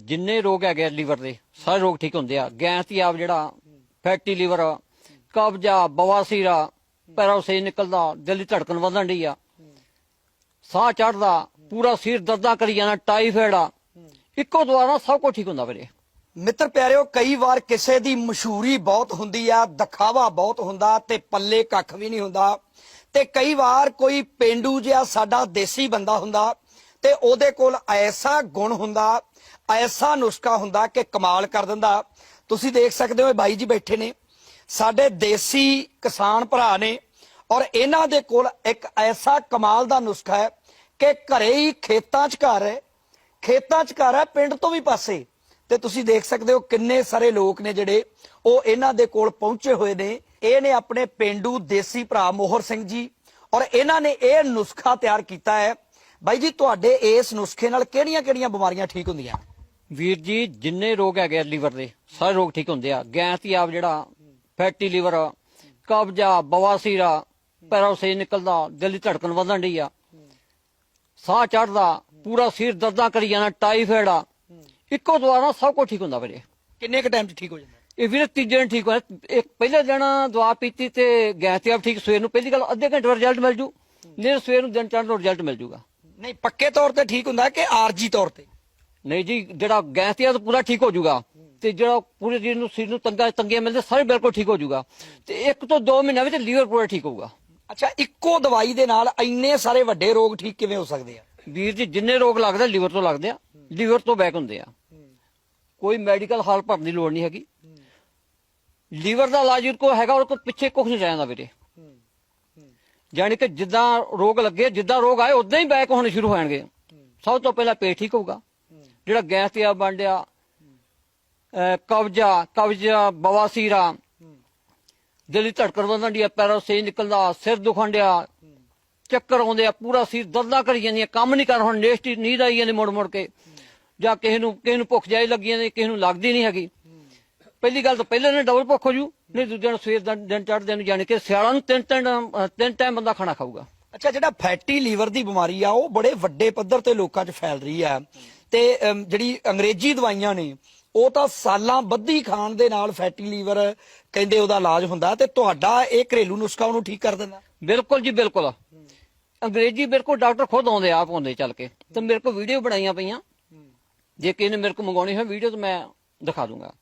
ਜਿੰਨੇ ਰੋਗ ਹੈਗੇ ਲੀਵਰ ਦੇ, ਸਾਰੇ ਰੋਗ ਠੀਕ ਹੁੰਦੇ ਆ। ਗੈਸ ਦੀ ਆਪ ਜਿਹੜਾ ਫੈਟੀ ਲੀਵਰ ਕਬਜ਼ਾ, ਬਵਾਸੀਰ ਆ ਨਿਕਲਦਾ, ਦਿਲ ਦੀ ਧੜਕਨ ਵਧਣ ਡਈ ਆ। ਸਾਹ ਚੜਦਾ ਪੂਰਾ ਸਿਰ ਦਰਦਾਂ ਕਰੀ ਜਾਣਾ ਟਾਈਫਾਇਡ ਆ। ਇੱਕੋ ਦਵਾ ਸਭ ਕੁਝ ਠੀਕ ਹੁੰਦਾ ਵੀਰੇ। ਮਿੱਤਰ ਪਿਆਰਿਓ, ਕਈ ਵਾਰ ਕਿਸੇ ਦੀ ਮਸ਼ਹੂਰੀ ਬਹੁਤ ਹੁੰਦੀ ਆ, ਦਿਖਾਵਾ ਬਹੁਤ ਹੁੰਦਾ ਤੇ ਪੱਲੇ ਕੱਖ ਵੀ ਨਹੀਂ ਹੁੰਦਾ। ਤੇ ਕਈ ਵਾਰ ਕੋਈ ਪਿੰਡੂ ਜਿਹਾ ਸਾਡਾ ਦੇਸੀ ਬੰਦਾ ਹੁੰਦਾ ਤੇ ਉਹਦੇ ਕੋਲ ਐਸਾ ਗੁਣ ਹੁੰਦਾ ਐਸਾ ਨੁਸਖਾ ਹੁੰਦਾ ਕਿ ਕਮਾਲ ਕਰ ਦਿੰਦਾ। ਤੁਸੀਂ ਦੇਖ ਸਕਦੇ ਹੋ ਇਹ ਬਾਈ ਜੀ ਬੈਠੇ ਨੇ। ਸਾਡੇ ਦੇਸੀ ਕਿਸਾਨ ਭਰਾ ਨੇ ਔਰ ਇਹਨਾਂ ਦੇ ਕੋਲ ਇੱਕ ਐਸਾ ਕਮਾਲ ਦਾ ਨੁਸਖਾ ਹੈ ਕਿ ਘਰੇ ਹੀ ਖੇਤਾਂ 'ਚ ਘਰ ਹੈ। ਖੇਤਾਂ 'ਚ ਘਰ ਹੈ, ਪਿੰਡ ਤੋਂ ਵੀ ਪਾਸੇ। ਤੇ ਤੁਸੀਂ ਦੇਖ ਸਕਦੇ ਹੋ ਕਿੰਨੇ ਸਾਰੇ ਲੋਕ ਨੇ ਜਿਹੜੇ ਉਹ ਇਹਨਾਂ ਦੇ ਕੋਲ ਪਹੁੰਚੇ ਹੋਏ ਨੇ। ਇਹ ਨੇ ਆਪਣੇ ਪਿੰਡੂ ਦੇਸੀ ਭਰਾ ਮੋਹਰ ਸਿੰਘ ਜੀ ਔਰ ਇਹਨਾਂ ਨੇ ਇਹ ਨੁਸਖਾ ਤਿਆਰ ਕੀਤਾ ਹੈ। ਬਾਈ ਜੀ, ਤੁਹਾਡੇ ਇਸ ਨੁਸਖੇ ਨਾਲ ਕਿਹੜੀਆਂ-ਕਿਹੜੀਆਂ ਬਿਮਾਰੀਆਂ ਠੀਕ ਹੁੰਦੀਆਂ? ਵੀਰ ਜੀ ਜਿੰਨੇ ਰੋਗ ਹੈਗੇ ਲੀਵਰ ਦੇ ਸਾਰੇ ਰੋਗ ਠੀਕ ਹੁੰਦੇ ਆ। ਗੈਸ ਦੀ ਆਪ ਜਿਹੜਾ ਫੈਟੀ ਲੀਵਰ ਕਬਜ਼ਾ ਬਵਾਸੀਰ ਆ ਪੈਰਾਸਾਈਟ ਨਿਕਲਦਾ ਦਿਲ ਦੀ ਧੜਕਨ ਵਧਣ ਡਈ ਆ। ਸਾਹ ਚੜਦਾ ਪੂਰਾ ਸਿਰ ਦਰਦਾਂ ਕਰੀ ਜਾਣਾ ਟਾਈਫਾਇਡ ਆ। ਇੱਕੋ ਦਵਾ ਨਾਲ ਸਭ ਕੁਝ ਠੀਕ ਹੁੰਦਾ ਵੀਰੇ। ਕਿੰਨੇ ਕ ਟਾਈਮ 'ਚ ਠੀਕ ਹੋ ਜਾਂਦਾ? ਇਹ ਵੀਰੇ ਤੀਜੇ ਦਿਨ ਠੀਕ ਹੋਇਆ। ਇੱਕ ਪਹਿਲੇ ਦਿਨ ਦਵਾ ਪੀਤੀ ਤੇ ਗੈਸ ਤੇ ਆਪ ਠੀਕ ਸਵੇਰ ਨੂੰ ਪਹਿਲੀ ਗੱਲ ਅੱਧੇ ਘੰਟੇ ਦਾ ਰਿਜ਼ਲਟ ਮਿਲ ਜੂ। ਨਹੀਂ ਸਵੇਰ ਨੂੰ ਦਿਨ ਚੜ੍ਹਨ ਦਾ ਰਿਜ਼ਲਟ ਮਿਲ ਜੂਗਾ। ਨਹੀਂ ਪੱਕੇ ਤੌਰ ਤੇ ਠੀਕ ਹੁੰਦਾ ਕਿ ਆਰਜੀ ਤੌਰ ਤੇ? ਨਹੀਂ ਜੀ ਜਿਹੜਾ ਗੈਸ ਤੇ ਆ ਤਾਂ ਪੂਰਾ ਠੀਕ ਹੋ ਜਾਊਗਾ। ਤੇ ਜਿਹੜਾ ਪੂਰੇ ਸਰੀਰ ਨੂੰ ਸਰੀਰ ਨੂੰ ਤੰਗਾ ਤੰਗੀਆਂ ਮਿਲਦੇ ਸਾਰੇ ਬਿਲਕੁਲ ਠੀਕ ਹੋ ਜਾਊਗਾ। ਤੇ ਇੱਕ ਤੋਂ 2 ਮਹੀਨਿਆਂ ਵਿੱਚ ਲੀਵਰ ਪੂਰਾ ਠੀਕ ਹੋਊਗਾ। ਅੱਛਾ ਇੱਕੋ ਦਵਾਈ ਦੇ ਨਾਲ ਇੰਨੇ ਸਾਰੇ ਵੱਡੇ ਰੋਗ ਠੀਕ ਕਿਵੇਂ ਹੋ ਸਕਦੇ ਆ? ਵੀਰ ਜੀ ਜਿੰਨੇ ਰੋਗ ਲੱਗਦੇ ਲੀਵਰ ਤੋਂ ਲੱਗਦੇ ਆ। ਲੀਵਰ ਤੋਂ ਬੈਕ ਹੁੰਦੇ ਆ। ਕੋਈ ਮੈਡੀਕਲ ਹਾਲ ਭਰਨ ਦੀ ਲੋੜ ਨਹੀਂ ਹੈਗੀ। ਲੀਵਰ ਦਾ ਇਲਾਜ ਕੋ ਹੈਗਾ ਉਹ ਕੋ ਪਿੱਛੇ ਕੁਝ ਨਹੀਂ ਰਹਿੰਦਾ ਵੀਰੇ। ਯਾਨੀ ਕਿ ਜਿੱਦਾਂ ਰੋਗ ਲੱਗੇ ਜਿੱਦਾਂ ਰੋਗ ਆਏ ਉਦਾਂ ਹੀ ਬੈਕ ਹੋਣੇ ਸ਼ੁਰੂ ਹੋ ਜਾਣਗੇ। ਸਭ ਤੋਂ ਪਹਿਲਾਂ ਪੇਟ ਠੀਕ ਹੋਊਗਾ। ਜਿਹੜਾ ਗੈਸ ਤੇ ਆ ਬੰਡਿਆ ਕਬਜ਼ਾ ਕਬਜ਼ਾ ਬਵਾਸੀਰਾ ਦਿਲ ਧੜਕਣ ਵਧਣ ਦੀ ਪੈਰਾਸਾਈਟ ਨਿਕਲਦਾ ਸਿਰ ਦੁਖਣ ਡਿਆ। ਚੱਕਰ ਆਉਂਦੇ ਆ, ਪੂਰਾ ਸਿਰ ਦਰਦਾਂ ਕਰੀ ਜਾਂਦੀਆਂ, ਕੰਮ ਨਹੀਂ ਕਰ ਹੁਣ ਨੇਸਟੀ ਨੀਂਦ ਆਈ ਜਾਂਦੀ ਮੁੜ ਮੁੜ ਕੇ। ਜਾਂ ਕਿਸੇ ਨੂੰ ਕਿਸੇ ਨੂੰ ਭੁੱਖ ਜਾਈ ਲੱਗੀ ਜਾਂਦੀ, ਕਿਸੇ ਨੂੰ ਲੱਗਦੀ ਨਹੀਂ ਹੈਗੀ। ਪਹਿਲੀ ਗੱਲ ਤਾਂ ਪਹਿਲੇ ਨੇ ਡਬਲ ਭੁੱਖ ਹੋ ਜੂ, ਨਹੀਂ ਦੂਜੇ ਨੂੰ ਸਵੇਰ ਦਾ ਦਿਨ ਚੜ੍ਹਦੇ ਨੂੰ ਜਾਣੀ ਕਿ ਸਿਆਲਾਂ ਨੂੰ ਤਿੰਨ ਤਿੰਨ ਤਿੰਨ ਟਾਈਮ ਬੰਦਾ ਖਾਣਾ ਖਾਊਗਾ। ਅੱਛਾ, ਜਿਹੜਾ ਫੈਟੀ ਲੀਵਰ ਦੀ ਬਿਮਾਰੀ ਆ, ਉਹ ਬੜੇ ਵੱਡੇ ਪੱਧਰ ਤੇ ਲੋਕਾਂ 'ਚ ਫੈਲ ਰਹੀ ਆ। ਤੇ ਜਿਹੜੀ ਅੰਗਰੇਜ਼ੀ ਦਵਾਈਆਂ ਨੇ, ਉਹ ਤਾਂ ਸਾਲਾਂ ਬੱਧੀ ਖਾਣ ਦੇ ਨਾਲ ਫੈਟੀ ਲੀਵਰ ਕਹਿੰਦੇ ਉਹਦਾ ਇਲਾਜ ਹੁੰਦਾ ਤੇ ਤੁਹਾਡਾ ਇਹ ਘਰੇਲੂ ਨੁਸਖਾ ਉਹਨੂੰ ਠੀਕ ਕਰ ਦਿੰਦਾ। ਬਿਲਕੁਲ ਜੀ, ਬਿਲਕੁਲ। ਅੰਗਰੇਜ਼ੀ ਬਿਲਕੁਲ ਡਾਕਟਰ ਖੁਦ ਆਉਂਦੇ ਆਪ ਆਉਂਦੇ ਚੱਲ ਕੇ, ਤੇ ਮੇਰੇ ਕੋਲ ਵੀਡੀਓ ਬਣਾਈਆਂ ਪਈਆਂ। ਜੇ ਕਿਸੇ ਨੇ ਮੇਰੇ ਕੋਲ ਮੰਗਾਉਣੀ ਹੋਵੇ ਵੀਡੀਓ, ਤਾਂ ਮੈਂ ਦਿਖਾ ਦੂੰਗਾ।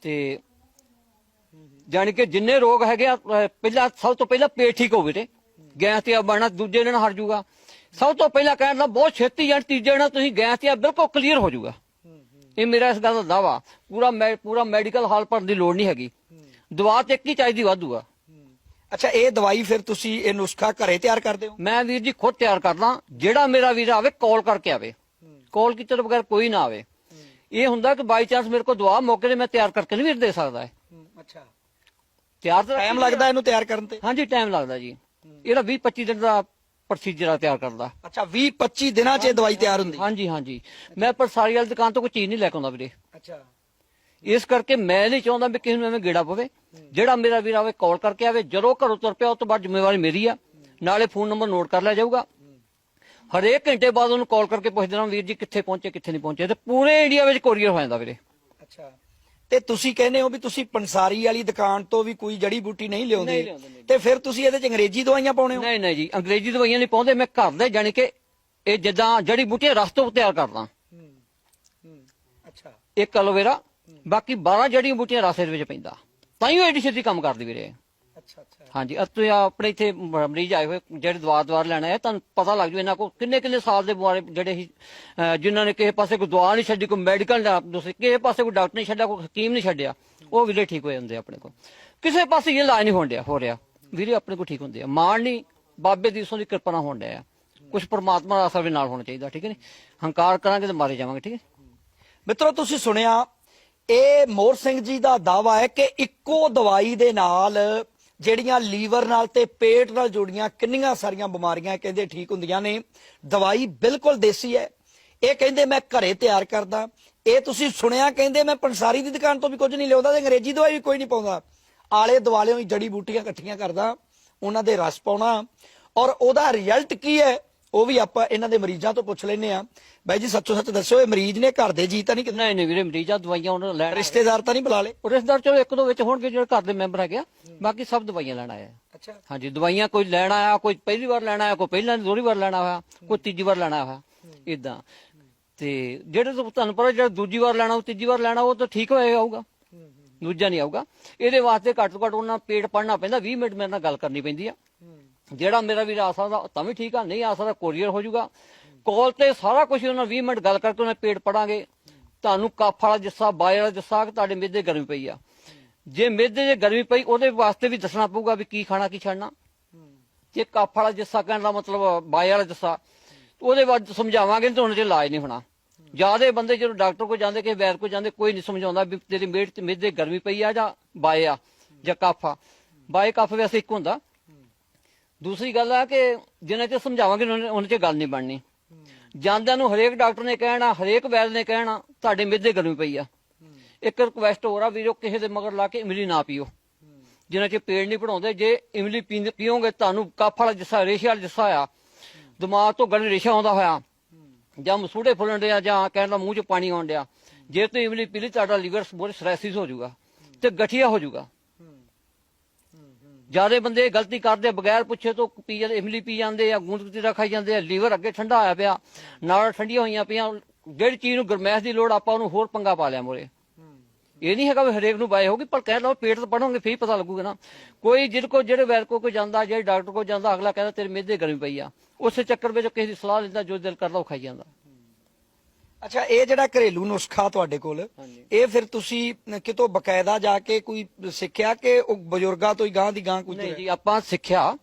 ਤੇ ਜਾਣੀ ਕਿ ਜਿੰਨੇ ਰੋਗ ਹੈਗੇ ਆ, ਅਹ, ਪਹਿਲਾਂ ਸਭ ਤੋਂ ਪਹਿਲਾਂ ਪੇਟ ਠੀਕ ਹੋਵੇ ਤੇ। ਗੈਸ ਤੇ ਆ, ਬਣਨਾ, ਦੂਜੇ ਦਿਨ ਹਟ ਜਾਊਗਾ ਸਭ ਤੋਂ ਪਹਿਲਾਂ ਕਹਿਣ ਦਾ ਬਹੁਤ ਛੇਤੀ ਜਾਂ ਤੀਜੇ ਦਿਨ ਤੁਸੀਂ ਗੈਸ ਤੇ ਆ ਬਿਲਕੁਲ ਕਲੀਅਰ ਹੋ ਜਾਊਗਾ। ਇਹ ਮੇਰਾ ਇਸ ਗੱਲ ਦਾ ਦਾਵਾ ਪੂਰਾ ਮੈਂ ਪੂਰਾ ਮੈਡੀਕਲ ਹਾਲ ਭਰਨ ਦੀ ਲੋੜ ਨਹੀਂ ਹੈਗੀ। ਦਵਾ ਤੇ ਇੱਕ ਹੀ ਚਾਹੀਦੀ ਵਾਧੂਗਾ ਅੱਛਾ ਇਹ ਦਵਾਈ ਫਿਰ ਤੁਸੀਂ ਇਹ ਨੁਸਖਾ ਘਰੇ ਤਿਆਰ ਕਰਦੇ ਹੋ? ਮੈਂ ਵੀਰ ਜੀ ਖੁਦ ਤਿਆਰ ਕਰਦਾ। ਜਿਹੜਾ ਮੇਰਾ ਵੀਰ ਆਵੇ ਕਾਲ ਕਰਕੇ ਆਵੇ। ਕਾਲ ਕੀਤੇ ਤੋਂ ਬਗੈਰ ਕੋਈ ਨਾ ਆਵੇ। ਇਹ ਹੁੰਦਾ ਕਿ ਬਾਈ ਚਾਂਸ ਮੇਰੇ ਕੋਲ ਦਵਾ ਮੌਕੇ ਤੇ ਮੈਂ ਤਿਆਰ ਕਰਕੇ ਨਹੀਂ ਵੀਰ ਦੇ ਸਕਦਾ ਹੈ ਅੱਛਾ। ਤਿਆਰ ਤਾਂ ਟਾਈਮ ਲੱਗਦਾ ਇਹਨੂੰ ਤਿਆਰ ਕਰਨ ਤੇ? ਹਾਂਜੀ ਟਾਈਮ ਲੱਗਦਾ ਜੀ। ਇਹਦਾ 20 25 ਦਿਨ ਦਾ ਪ੍ਰੋਸੀਜਰ ਤਿਆਰ ਕਰਦਾ ਅੱਛਾ 20 25 ਦਿਨਾਂ 'ਚ ਇਹ ਦਵਾਈ ਤਿਆਰ ਹੁੰਦੀ। ਹਾਂਜੀ ਹਾਂਜੀ। ਮੈਂ ਪਰਸਾਰੀ ਵਾਲੀ ਦੁਕਾਨ ਤੋਂ ਕੋਈ ਚੀਜ਼ ਨਹੀਂ ਲੈ ਕੇ ਆਉਂਦਾ ਵੀਰੇ। ਅੱਛਾ। ਇਸ ਕਰਕੇ ਮੈਂ ਨਹੀਂ ਚਾਹੁੰਦਾ ਵੀ ਕਿਸੇ ਨੂੰ ਐਵੇਂ ਗੇੜਾ ਪਵੇ। ਜਿਹੜਾ ਮੇਰਾ ਵੀਰ ਆਵੇ ਕਾਲ ਕਰਕੇ ਆਵੇ ਜਦੋਂ ਘਰੋਂ ਤੁਰ ਪਿਆ ਉਸ ਤੋਂ ਬਾਅਦ ਜ਼ਿੰਮੇਵਾਰੀ ਮੇਰੀ ਆ। ਨਾਲੇ ਫੋਨ ਨੰਬਰ ਨੋਟ ਕਰ ਲਿਆ ਜਾਊਗਾ। ਹਰੇਕ ਘੰਟੇ ਬਾਅਦ ਉਹਨੂੰ ਕਾਲ ਕਰਕੇ ਪੁੱਛ ਦੇਣਾ ਵੀਰ ਜੀ ਕਿੱਥੇ ਪਹੁੰਚੇ ਕਿੱਥੇ ਨਹੀਂ ਪਹੁੰਚੇ। ਤੇ ਪੂਰੇ ਇੰਡੀਆ ਵਿੱਚ ਕੋਰੀਅਰ ਹੋ ਜਾਂਦਾ ਵੀਰੇ। ਅੱਛਾ। ਤੇ ਤੁਸੀਂ ਕਹਿੰਦੇ ਹੋ ਵੀ ਤੁਸੀਂ ਪੰਸਾਰੀ ਵਾਲੀ ਦੁਕਾਨ ਤੋਂ ਵੀ ਕੋਈ ਜੜੀ ਬੂਟੀ ਨਹੀਂ ਨਹੀਂ ਲਿਆਉਂਦੇ ਲਿਆਉਂਦੇ, ਨਹੀਂ। ਤੇ ਫਿਰ ਤੁਸੀਂ ਇਹਦੇ 'ਚ ਅੰਗਰੇਜ਼ੀ ਦਵਾਈਆਂ ਪਾਉਣੇ ਹੋ? ਨਹੀਂ ਨਹੀਂ ਜੀ ਅੰਗਰੇਜ਼ੀ ਦਵਾਈਆਂ ਨਹੀਂ ਪਾਉਂਦੇ। ਮੈਂ ਘਰ ਦੇ ਜਾਣੀ ਕਿ ਇਹ ਜਿੱਦਾਂ ਜੜੀ ਬੂਟੀਆਂ ਰਸ ਤੋਂ ਤਿਆਰ ਕਰਦਾ। ਅੱਛਾ। ਇੱਕ ਐਲੋਵੇਰਾ ਬਾਕੀ 12 ਜੜੀਆਂ ਬੂਟੀਆਂ ਰਸ ਦੇ ਵਿੱਚ ਪੈਂਦਾ। ਤਾਂ ਹੀ ਉਹ ਐਡੀ ਛੇਤੀ ਕੰਮ ਕਰਦੀ ਵੀਰੇ। ਅੱਛਾ ਅੱਛਾ। ਹਾਂਜੀ ਅਤ ਆਪਣੇ ਇੱਥੇ ਮ- ਮਰੀਜ਼ ਆਏ ਹੋਏ ਜਿਹੜੇ ਦਵਾ ਦਵਾਰ ਲੈਣਾ ਹੈ ਤੁਹਾਨੂੰ ਪਤਾ ਲੱਗ ਜੂ ਇਹਨਾਂ ਕੋ ਕਿੰਨੇ ਕਿੰਨੇ ਸਾਲ ਦੇ ਬਿਮਾਰੇ ਜਿਹੜੇ ਹੀ ਅਹ ਜਿਨ੍ਹਾਂ ਨੇ ਕਿਸੇ ਪਾਸੇ ਕੋਈ ਦਵਾ ਨਹੀਂ ਛੱਡੀ ਕੋਈ ਮੈਡੀਕਲ ਦਾ ਦੂਸਰੇ ਕਿਸੇ ਪਾਸੇ ਕੋਈ ਡਾਕਟਰ ਨਹੀਂ ਛੱਡਿਆ ਕੋਈ ਹਕੀਮ ਨਹੀਂ ਛੱਡਿਆ ਉਹ ਵੀਰੇ ਠੀਕ ਹੋ ਜਾਂਦੇ ਆ ਆਪਣੇ ਕੋਲ। ਕਿਸੇ ਪਾਸੇ ਇਹ ਇਲਾਜ ਨਹੀਂ ਹੋਣ ਡਿਆ ਹੋ ਰਿਹਾ। ਵੀਰੇ ਆਪਣੇ ਕੋਲ ਠੀਕ ਹੁੰਦੇ ਆ। ਮਾਣ ਨਹੀਂ ਬਾਬੇ ਦੀ ਸੋਂ ਦੀ ਕਿਰਪਾ ਨਾਲ ਹੋਣ ਡਿਆ ਕੁਝ ਪਰਮਾਤਮਾ ਦਾ ਅਸਰ ਵੀ ਨਾਲ ਹੋਣਾ ਚਾਹੀਦਾ ਠੀਕ ਹੈ ਨੀ? ਹੰਕਾਰ ਕਰਾਂਗੇ ਤੇ ਮਾਰੇ ਜਾਵਾਂਗੇ ਠੀਕ ਹੈ ਮਿੱਤਰੋ ਤੁਸੀਂ ਸੁਣਿਆ ਇਹ ਮੋਰ ਸਿੰਘ ਜੀ ਦਾ ਦਾਵਾ ਹੈ ਕਿ ਇੱਕੋ ਦਵਾਈ ਦੇ ਨਾਲ ਜਿਹੜੀਆਂ ਲੀਵਰ ਨਾਲ ਤੇ ਪੇਟ ਨਾਲ ਜੁੜੀਆਂ ਕਿੰਨੀਆਂ ਸਾਰੀਆਂ ਬਿਮਾਰੀਆਂ ਕਹਿੰਦੇ ਠੀਕ ਹੁੰਦੀਆਂ ਨੇ। ਦਵਾਈ ਬਿਲਕੁਲ ਦੇਸੀ ਹੈ। ਇਹ ਕਹਿੰਦੇ ਮੈਂ ਘਰੇ ਤਿਆਰ ਕਰਦਾ। ਇਹ ਤੁਸੀਂ ਸੁਣਿਆ ਕਹਿੰਦੇ ਮੈਂ ਪੰਸਾਰੀ ਦੀ ਦੁਕਾਨ ਤੋਂ ਵੀ ਕੁਝ ਨਹੀਂ ਲਿਆਉਂਦਾ ਤੇ ਅੰਗਰੇਜ਼ੀ ਦਵਾਈ ਵੀ ਕੋਈ ਨਹੀਂ ਪਾਉਂਦਾ। ਆਲੇ ਦੁਆਲਿਓਂ ਹੀ ਜੜੀ ਬੂਟੀਆਂ ਇਕੱਠੀਆਂ ਕਰਦਾ। ਉਹਨਾਂ ਦੇ ਰਸ ਪਾਉਣਾ। ਔਰ ਉਹਦਾ ਰਿਜ਼ਲਟ ਕੀ ਹੈ? ਉਹ ਵੀ ਆਪਾਂ ਇਹਨਾਂ ਦੇ ਮਰੀਜ਼ਾਂ ਤੋਂ ਪੁੱਛ ਲੈਨੇ ਆ ਬਾਈ ਜੀ ਸੱਚੋ ਸੱਚ ਦੱਸੋ ਇਹ ਮਰੀਜ਼ ਨੇ ਘਰ ਦੇ ਜੀ ਤਾਂ ਨਹੀਂ ਕਿਤੇ? ਨਹੀਂ ਨਹੀਂ ਵੀਰੇ ਮਰੀਜ਼ਾਂ ਦਵਾਈਆਂ ਉਹਨਾਂ ਨੂੰ ਲੈਣ ਰਿਸ਼ਤੇਦਾਰ ਤਾਂ ਨਹੀਂ ਬੁਲਾ ਲਏ? ਉਹ ਰਿਸ਼ਤੇਦਾਰ ਚਲੋ ਇੱਕ ਦੋ ਵਿੱਚ ਹੋਣਗੇ ਜਿਹੜੇ ਘਰ ਦੇ ਮੈਂਬਰ ਹੈਗੇ ਆ। ਬਾਕੀ ਸਭ ਦਵਾਈਆਂ ਲੈਣ ਆਏ ਆ। ਅੱਛਾ। ਹਾਂਜੀ ਦਵਾਈਆਂ ਕੋਈ ਲੈਣ ਆਇਆ ਕੋਈ ਪਹਿਲੀ ਵਾਰ ਲੈਣ ਆਇਆ ਕੋਈ ਪਹਿਲਾਂ ਦੂਰੀ ਵਾਰ ਲੈਣਾ ਹੋਇਆ ਕੋਈ ਤੀਜੀ ਵਾਰ ਲੈਣਾ ਹੋਇਆ ਇਦਾਂ ਤੇ ਜਿਹੜੇ ਤੋਂ ਤੁਹਾਨੂੰ ਪਤਾ ਜਿਹੜਾ ਦੂਜੀ ਵਾਰ ਲੈਣਾ ਉਹ ਤੀਜੀ ਵਾਰ ਲੈਣਾ ਉਹ ਤਾਂ ਠੀਕ ਹੋਇਆ ਆਊਗਾ ਦੂਜਾ ਨਹੀਂ ਆਊਗਾ। ਇਹਦੇ ਵਾਸਤੇ ਘੱਟ ਤੋਂ ਘੱਟ ਉਹਨਾਂ ਪੇਟ ਪੜਨਾ ਪੈਂਦਾ 20 ਮਿੰਟ ਮੇਰੇ ਨਾਲ ਗੱਲ ਕਰਨੀ ਪੈਂਦੀ ਆ। ਜਿਹੜਾ ਮੇਰਾ ਵੀਰ ਆ ਸਕਦਾ ਤਾਂ ਵੀ ਠੀਕ ਆ, ਨਹੀਂ ਆ ਸਕਦਾ ਕੋਰੀਅਰ ਹੋ ਜਾਊਗਾ। ਕਾਲ ਤੇ ਸਾਰਾ ਕੁਝ ਉਹਨਾਂ 20 ਮਿੰਟ ਗੱਲ ਕਰਕੇ ਉਹਨਾਂ ਪੇਟ ਪੜਾਂਗੇ। ਤੁਹਾਨੂੰ ਕੱਫ ਵਾਲਾ ਜਿੱਸਾ, ਬਾਏ ਵਾਲਾ ਜਿੱਸਾ ਤੁਹਾਡੇ ਮਿੱਦੇ ਗਰਮੀ ਪਈ ਆ। ਜੇ ਮਿੱਦੇ ਜੇ ਗਰਮੀ ਪਈ, ਉਹਦੇ ਵਾਸਤੇ ਵੀ ਦੱਸਣਾ ਪਊਗਾ ਵੀ ਕੀ ਖਾਣਾ, ਕੀ ਛੱਡਣਾ। ਜੇ ਕੱਫ ਵਾਲਾ ਜਿੱਸਾ ਕਹਿਣ ਦਾ ਮਤਲਬ ਬਾਏ ਵਾਲਾ ਜਿੱਸਾ ਉਹਦੇ ਬਾਅਦ ਸਮਝਾਵਾਂਗੇ, ਤਾਂ ਉਹਨਾਂ ਦੇ ਇਲਾਜ ਨਹੀਂ ਹੋਣਾ। ਜਿਆਦੇ ਬੰਦੇ ਜਦੋਂ ਡਾਕਟਰ ਕੋਲ ਜਾਂਦੇ, ਕਿ ਵੈਦ ਕੋਲ ਜਾਂਦੇ, ਕੋਈ ਨਹੀਂ ਸਮਝਾਉਂਦਾ ਵੀ ਤੇਰੀ ਮੇਟ ਤੇ ਗਰਮੀ ਪਈ ਆ ਜਾਂ ਬਾਏ ਆ, ਜਾਂ ਕੱਫ ਆ। ਬਾਏ ਕੱਫ ਵੈਸੇ ਇੱਕ ਹੁੰਦਾ। ਦੂਸਰੀ ਗੱਲ ਆ ਕਿ ਜਿੰਨਾ ਚ ਸਮਝਾਵਾਂਗੇ ਉਹਨਾਂ 'ਚ ਗੱਲ ਨਹੀਂ ਬਣਨੀ। ਜਾਂਦਿਆਂ ਨੂੰ ਹਰੇਕ ਡਾਕਟਰ ਨੇ ਕਹਿਣਾ, ਹਰੇਕ ਵੈਦ ਨੇ ਕਹਿਣਾ, ਤੁਹਾਡੇ ਮਿੱਦੇ ਗਰਮੀ ਪਈ ਆ। ਇੱਕ ਰਿਕੁਐਸਟ ਹੋਰ ਆ ਵੀਰੋ, ਕਿਸੇ ਦੇ ਮਗਰ ਲਾ ਕੇ ਇਮਲੀ ਨਾ ਪੀਓ। ਜਿੰਨਾ ਚ ਪੇੜ ਨਹੀਂ ਪੜਾਉਂਦੇ, ਜੇ ਇਮਲੀ ਪੀਓਗੇ ਤੁਹਾਨੂੰ ਕੱਫ ਵਾਲਾ ਜਿਸਾ, ਰੇਸ਼ੇ ਵਾਲਾ ਜਿਸਾ ਆ। ਦਿਮਾਗ ਤੋਂ ਗਲ ਰੇਸ਼ਾ ਆਉਂਦਾ ਹੋਇਆ। ਜਾਂ ਮਸੂੜੇ ਫੁੱਲਣ ਡਿਆ, ਜਾਂ ਕਹਿਣ ਦਾ ਮੂੰਹ 'ਚ ਪਾਣੀ ਆਉਣ ਡਿਆ। ਜੇ ਤੁਸੀਂ ਇਮਲੀ ਪੀ ਲਈ, ਤੁਹਾਡਾ ਲੀਵਰ ਬਹੁਤ ਸਟ੍ਰੈਸਿਸ ਹੋ ਜਾਊਗਾ ਤੇ ਗਠੀਆ ਹੋ ਜਾਊਗਾ। ਜਿਆਦੇ ਬੰਦੇ ਗਲਤੀ ਕਰਦੇ ਬਗੈਰ ਪੁੱਛੇ ਤੋਂ ਪੀ ਜਾਂਦੇ, ਇਮਲੀ ਪੀ ਜਾਂਦੇ ਆ ਗੂੰਦ ਕਤੀਰਾ ਖਾਈ ਜਾਂਦੇ ਆ, ਲੀਵਰ ਅੱਗੇ ਠੰਡਾ ਹੋਇਆ ਪਿਆ ਨਾਲ ਠੰਡੀਆਂ ਹੋਈਆਂ ਪਈਆਂ, ਜਿਹੜੀ ਚੀਜ਼ ਨੂੰ ਗਰਮੈਸ਼ ਦੀ ਲੋੜ ਆਪਾਂ ਉਹਨੂੰ ਹੋਰ ਪੰਗਾ ਪਾ ਲਿਆ ਮੋਰੇ। ਇਹ ਨਹੀਂ ਹੈਗਾ ਵੀ ਹਰੇਕ ਨੂੰ ਬਾਏ ਹੋਗੀ ਪਰ ਕਹਿ ਲਓ ਪੇਟ ਤੋਂ ਪੜੋਗੇ ਫੇਰ ਪਤਾ ਲੱਗੂਗਾ ਨਾ। ਕੋਈ ਜਿਹਦੇ ਕੋ ਜਿਹੜੇ ਵੈਦ ਕੋ ਜਾਂਦਾ, ਜਿਹੜੇ ਡਾਕਟਰ ਕੋ ਜਾਂਦਾ, ਅਗਲਾ ਕਹਿੰਦਾ ਤੇਰੇ ਮਿਹਦੇ ਗਰਮੀ ਪਈ ਆ। ਉਸੇ ਚੱਕਰ ਵਿੱਚ ਕਿਸੇ ਦੀ ਸਲਾਹ ਲੈਂਦਾ, ਜੋ ਦਿਲ ਕਰਦਾ ਉਹ ਖਾਈ ਜਾਂਦਾ। ਅੱਛਾ ਇਹ ਜਿਹੜਾ ਘਰੇਲੂ ਨੁਸਖਾ ਤੁਹਾਡੇ ਕੋਲ। ਇਹ ਫਿਰ ਤੁਸੀਂ ਕਿਤੋਂ ਬਕਾਇਦਾ ਜਾ ਕੇ ਕੋਈ ਸਿੱਖਿਆ ਕਿ ਉਹ ਬਜ਼ੁਰਗਾਂ ਤੋਂ ਹੀ ਗਾਂ ਦੀ ਗਾਂ ਕੁਝ ਨਹੀਂ ਜੀ ਆਪਾਂ ਸਿੱਖਿਆ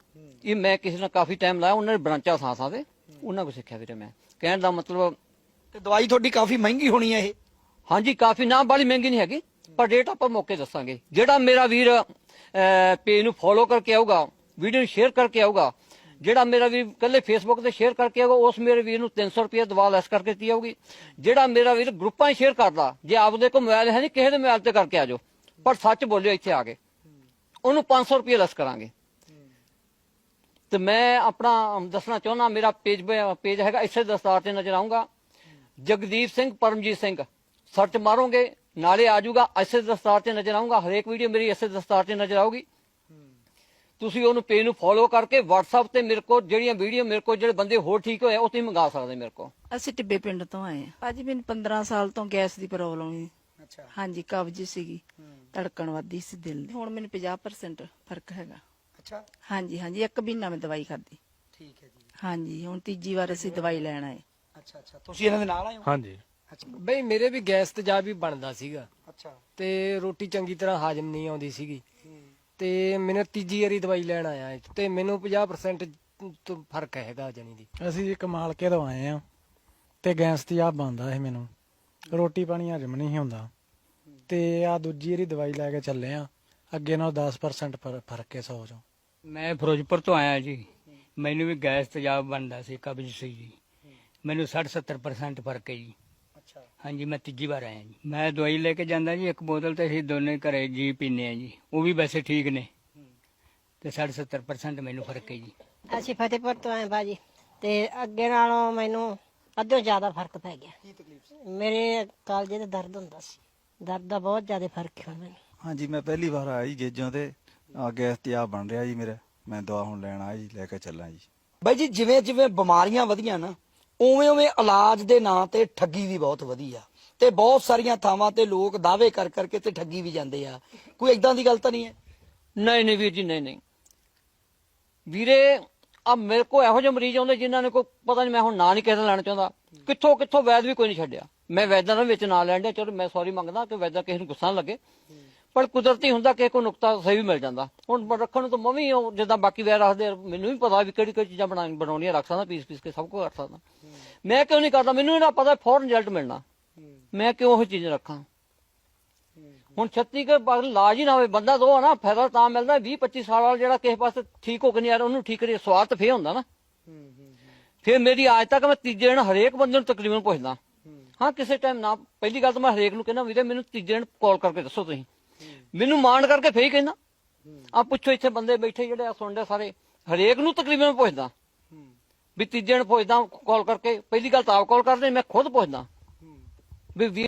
ਇਹ ਮੈਂ ਕਿਸੇ ਨਾਲ ਕਾਫੀ ਟਾਈਮ ਲਾਇਆ ਉਹਨਾਂ ਨੇ ਬ੍ਰਾਂਚਾਂ ਥਾਂ ਥਾਂ ਤੇ ਉਹਨਾਂ ਕੋ ਸਿੱਖਿਆ ਵੀਰੇ ਮੈਂ। ਕਹਿਣ ਦਾ ਮਤਲਬ ਤੇ ਦਵਾਈ ਤੁਹਾਡੀ ਕਾਫੀ ਮਹਿੰਗੀ ਹੋਣੀ ਹੈ ਇਹ? ਹਾਂਜੀ ਕਾਫੀ ਨਾ ਬਾਲੀ ਮਹਿੰਗੀ ਨਹੀਂ ਹੈਗੀ ਪਰ ਰੇਟ ਆਪਾਂ ਮੌਕੇ ਦੱਸਾਂਗੇ। ਜਿਹੜਾ ਮੇਰਾ ਵੀਰ ਪੇਜ ਨੂੰ ਫੋਲੋ ਕਰਕੇ ਆਊਗਾ ਵੀਡੀਓ ਨੂੰ ਸ਼ੇਅਰ ਕਰਕੇ ਆਊਗਾ ਜਿਹੜਾ ਮੇਰਾ ਵੀਰ ਕੱਲੇ ਫੇਸਬੁੱਕ ਤੇ ਸ਼ੇਅਰ ਕਰਕੇ ਆਊਗਾ, ਉਸ ਮੇਰੇ ਵੀਰ ਨੂੰ 300 ਰੁਪਏ ਦਵਾ ਲੈਸ ਕਰਕੇ ਦਿੱਤੀ ਜਾਊਗੀ। ਜਿਹੜਾ ਮੇਰਾ ਵੀਰ ਗਰੁੱਪਾਂ 'ਚ ਸ਼ੇਅਰ ਕਰਦਾ, ਜੇ ਆਪਦੇ ਕੋਲ ਮੋਬਾਈਲ ਹੈ ਨਹੀਂ ਕਿਸੇ ਦੇ ਮੋਬਾਈਲ ਤੇ ਕਰਕੇ ਆਜੋ ਪਰ ਸੱਚ ਬੋਲਿਓ, ਇੱਥੇ ਆ ਕੇ। ਉਹਨੂੰ 500 ਰੁਪਏ ਲੈਸ ਕਰਾਂਗੇ। ਤੇ ਮੈਂ ਆਪਣਾ ਦੱਸਣਾ ਚਾਹੁੰਦਾ, ਮੇਰਾ ਪੇਜ ਪੇਜ ਹੈਗਾ, ਇਸੇ ਦਸਤਾਰ ਤੇ ਨਜ਼ਰ ਆਉਂਗਾ ਜਗਦੀਪ ਸਿੰਘ, ਪਰਮਜੀਤ ਸਿੰਘ ਸਰਚ ਮਾਰੋਗੇ, ਨਾਲੇ ਆਜੂਗਾ ਇਸੇ ਦਸਤਾਰ ਤੇ ਨਜ਼ਰ ਆਉਂਗਾ ਹਰੇਕ ਵੀਡੀਓ ਮੇਰੀ ਇਸੇ ਦਸਤਾਰ ਤੇ ਨਜ਼ਰ ਆਊਗੀ। ਤੁਸੀਂ ਉਹਨੂੰ ਪੇਜ ਨੂੰ ਫੋਲੋ ਕਰਕੇ WhatsApp ਤੇ ਮੇਰੇ ਕੋਲ ਜਿਹੜੀਆਂ ਵੀਡੀਓ ਮੇਰੇ ਕੋਲ ਜਿਹੜੇ ਬੰਦੇ ਹੋਰ ਠੀਕ ਹੋਏ ਉਹ ਤੁਸੀਂ ਮੰਗਾ ਸਕਦੇ ਮੇਰੇ ਕੋਲ। ਅਸੀਂ ਟਿੱਬੇ ਪਿੰਡ ਤੋਂ ਆਏ ਆ। ਭਾਜੀ ਮੈਨੂੰ 15 ਸਾਲ ਤੋਂ ਗੈਸ ਦੀ ਪ੍ਰੋਬਲਮ ਸੀ। ਅੱਛਾ। ਹਾਂਜੀ ਕਬਜ਼ ਸੀਗੀ। ਧੜਕਣ ਵੱਧਦੀ ਸੀ ਦਿਲ ਦੀ। ਹੁਣ ਮੈਨੂੰ 50% ਫ਼ਰਕ ਹੈਗਾ। ਅੱਛਾ। ਹਾਂਜੀ ਹਾਂਜੀ ਇੱਕ ਮਹੀਨਾ ਮੈਂ ਦਵਾਈ ਖਾਧੀ। ਠੀਕ ਹੈ ਜੀ। ਹਾਂਜੀ ਹੁਣ ਤੀਜੀ ਵਾਰ ਅਸੀਂ ਦਵਾਈ ਲੈਣ ਆਏ। ਅੱਛਾ ਅੱਛਾ। ਤੁਸੀਂ ਇਹਨਾਂ ਦੇ ਨਾਲ ਆਏ ਹੋ? ਹਾਂਜੀ। ਅੱਛਾ। ਬਈ ਮੇਰੇ ਵੀ ਗੈਸ ਤੇਜ਼ਾਬ ਵੀ ਬਣਦਾ ਸੀਗਾ। ਅੱਛਾ। ਤੇ ਰੋਟੀ ਚੰਗੀ ਤਰ੍ਹਾਂ ਹਾਜ਼ਮ ਨਹੀਂ ਆਉਂਦੀ ਸੀਗੀ। ਤੇ ਮੈਨੂੰ ਤੀਜੀ ਵਾਰੀ ਦਵਾਈ ਲੈਣ ਆਇਆ ਇਹ ਤੇ ਮੈਨੂੰ 50% ਤੋਂ ਫ਼ਰਕ ਹੈਗਾ ਜਣੀ ਦੀ। ਅਸੀਂ ਜੀ ਕਮਾਲ ਕੇ ਤੋਂ ਆਏ ਆ ਤੇ ਗੈਸ ਤੇ ਆ ਬੰਦਾ ਸੀ ਮੈਨੂੰ। ਰੋਟੀ ਪਾਣੀ ਹਜਮ ਨਹੀਂ ਸੀ ਹੁੰਦਾ। ਤੇ ਆ ਦੂਜੀ ਵਾਰੀ ਦਵਾਈ ਲੈ ਕੇ ਚੱਲੇ ਆ ਅੱਗੇ ਨਾਲ 10% ਫਰ- ਫ਼ਰਕ ਹੈ 100 ਚੋਂ। ਮੈਂ ਫਿਰੋਜ਼ਪੁਰ ਤੋਂ ਆਇਆ ਜੀ। ਮੈਨੂੰ ਵੀ ਗੈਸ ਤੇਜ਼ਾਬ ਬਣਦਾ ਸੀ ਕਬਜ਼ ਸੀ ਜੀ। ਮੈਨੂੰ 60 70% ਫ਼ਰਕ ਹੈ ਜੀ। ਹਾਂਜੀ ਮੈਂ ਤੀਜੀ ਵਾਰ ਆਇਆ ਜੀ। ਮੈਂ ਦਵਾਈ ਲੈ ਕੇ ਜਾਂਦਾ ਜੀ ਇੱਕ ਬੋਤਲ ਤੇ ਅਸੀਂ ਦੋਨੇ ਘਰੇ ਜੀ ਪੀਨੇ ਆ ਜੀ। ਉਹ ਵੀ ਵੈਸੇ ਠੀਕ ਨੇ। ਤੇ 60 70% ਮੈਨੂੰ ਫ਼ਰਕ ਹੈ ਜੀ। ਅਸੀਂ ਫਤਿਹਪੁਰ ਤੋਂ ਆਏ ਬਾਜੀ ਤੇ ਅੱਗੇ ਨਾਲੋਂ ਮੈਨੂੰ ਅੱਧੋ ਜ਼ਿਆਦਾ ਫ਼ਰਕ ਪੈ ਗਿਆ। ਕੀ ਤਕਲੀਫ ਸੀ? ਮੇਰੇ ਕਾਲਜੇ ਤੇ ਦਰਦ ਹੁੰਦਾ ਸੀ। ਦਰਦ ਦਾ ਬਹੁਤ ਜ਼ਿਆਦਾ ਫ਼ਰਕ ਹੈ ਮੈਨੂੰ। ਹਾਂਜੀ ਮੈਂ ਪਹਿਲੀ ਵਾਰ ਆਇਆ ਜੀ ਗੇਜੋਂ ਤੇ ਆ ਗੈਸ ਬਣ ਰਿਹਾ ਜੀ ਮੇਰਾ। ਮੈਂ ਦਵਾ ਹੁਣ ਲੈਣ ਆਇਆ ਜੀ ਲੈ ਕੇ ਚੱਲਾਂ ਜੀ। ਬਾਈ ਜੀ ਜਿਵੇਂ ਜਿਵੇਂ ਬਿਮਾਰੀਆਂ ਵਧੀਆਂ ਨਾ ਉਵੇਂ ਉਵੇਂ ਇਲਾਜ ਦੇ ਨਾਂ ਤੇ ਠੱਗੀ ਵੀ ਬਹੁਤ ਵਧੀ ਆ ਤੇ ਬਹੁਤ ਸਾਰੀਆਂ ਥਾਵਾਂ ਤੇ ਲੋਕ ਦਾਅਵੇ ਕਰ ਕਰਕੇ ਤੇ ਠੱਗੀ ਵੀ ਜਾਂਦੇ ਆ। ਕੋਈ ਇਦਾਂ ਦੀ ਗੱਲ ਤਾਂ ਨਹੀਂ ਹੈ? ਨਹੀਂ ਨਹੀਂ ਵੀਰ ਜੀ, ਨਹੀਂ ਨਹੀਂ। ਵੀਰੇ ਆ ਮੇਰੇ ਕੋਲ ਇਹੋ ਜਿਹੇ ਮਰੀਜ਼ ਆਉਂਦੇ ਜਿਨ੍ਹਾਂ ਨੇ ਕੋਈ ਪਤਾ ਨਹੀਂ, ਮੈਂ ਹੁਣ ਨਾਂ ਨਹੀਂ ਕਿਸੇ ਲੈਣਾ ਚਾਹੁੰਦਾ। ਕਿੱਥੋਂ ਕਿੱਥੋਂ ਵੈਦ ਵੀ ਕੋਈ ਨਹੀਂ ਛੱਡਿਆ। ਮੈਂ ਵੈਦਾਂ ਦੇ ਵਿੱਚ ਨਾਂ ਲੈਣ ਡਿਆ, ਚਲੋ ਮੈਂ ਸੌਰੀ ਮੰਗਦਾ ਕਿ ਵੈਦਾਂ ਕਿਸੇ ਨੂੰ ਗੁੱਸਾ ਨਾ ਲੱਗੇ। ਪਰ ਕੁਦਰਤੀ ਹੁੰਦਾ ਕਿ ਕੋਈ ਨੁਕਤਾ ਸਹੀ ਵੀ ਮਿਲ ਜਾਂਦਾ। ਹੁਣ ਰੱਖਣ ਨੂੰ ਤਾਂ ਮੈਂ ਵੀ ਉਹ ਜਿੱਦਾਂ ਬਾਕੀ ਵੈਦ ਰੱਖਦੇ ਆ, ਮੈਨੂੰ ਵੀ ਪਤਾ ਵੀ ਕਿਹੜੀ ਕਿਹੜੀ ਚੀਜ਼ਾਂ ਬਣਾ ਬਣਾਉਣੀਆਂ ਰੱਖ ਸਕਦਾ ਪੀਸ ਪੀਸ ਕੇ ਸਭ ਕੁਝ ਕਰ ਸਕਦਾ। ਮੈਂ ਕਿਉਂ ਨਹੀਂ ਕਰਦਾ? ਮੈਨੂੰ ਇਹਨਾਂ ਪਤਾ ਫੌਰਨ ਰਿਜ਼ਲਟ ਮਿਲਣਾ। ਮੈਂ ਕਿਉਂ ਉਹ ਚੀਜ਼ ਰੱਖਾਂ? ਹੁਣ 36 ਕੇ ਬਾਅਦ ਇਲਾਜ ਹੀ ਨਾ ਹੋਵੇ ਬੰਦਾ ਤਾਂ ਆ ਨਾ ਫਾਇਦਾ ਤਾਂ ਮਿਲਦਾ 20 25 ਸਾਲ ਵਾਲਾ ਜਿਹੜਾ ਕਿਸੇ ਪਾਸੇ ਠੀਕ ਹੋ ਕੇ ਨਹੀਂ ਆ ਰਿਹਾ ਉਹਨੂੰ ਠੀਕ ਕਰੀਏ ਸਵਾਰਥ ਫੇਰ ਹੁੰਦਾ ਨਾ। ਫਿਰ ਮੇਰੀ ਅੱਜ ਤੱਕ ਮੈਂ ਤੀਜੇ ਦਿਨ ਹਰੇਕ ਬੰਦੇ ਨੂੰ ਤਕਰੀਬਨ ਪੁੱਛਦਾ। ਹਾਂ ਕਿਸੇ ਟਾਈਮ ਨਾ ਪਹਿਲੀ ਗੱਲ ਤਾਂ ਮੈਂ ਹਰੇਕ ਨੂੰ ਕਹਿੰਦਾ ਵੀਰੇ ਮੈਨੂੰ ਤੀਜੇ ਦਿਨ ਕਾਲ ਕਰਕੇ ਦੱਸੋ ਤੁਸੀਂ। ਮੈਨੂੰ ਮਾਣ ਕਰਕੇ ਫੇਰ ਕਹਿੰਦਾ। ਆ ਪੁੱਛੋ ਇੱਥੇ ਬੰਦੇ ਬੈਠੇ ਜਿਹੜੇ ਆ ਸੁਣਦੇ ਸਾਰੇ। ਹਰੇਕ ਨੂੰ ਤਕਰੀਬਨ ਪੁੱਛਦਾ। ਵੀ ਤੀਜੇ ਨੂੰ ਪੁੱਛਦਾ ਕਾਲ ਕਰਕੇ। ਪਹਿਲੀ ਗੱਲ ਤਾਂ ਆਪ ਕਾਲ ਕਰਦੇ, ਮੈਂ ਖੁਦ ਪੁੱਛਦਾ। ਵੀ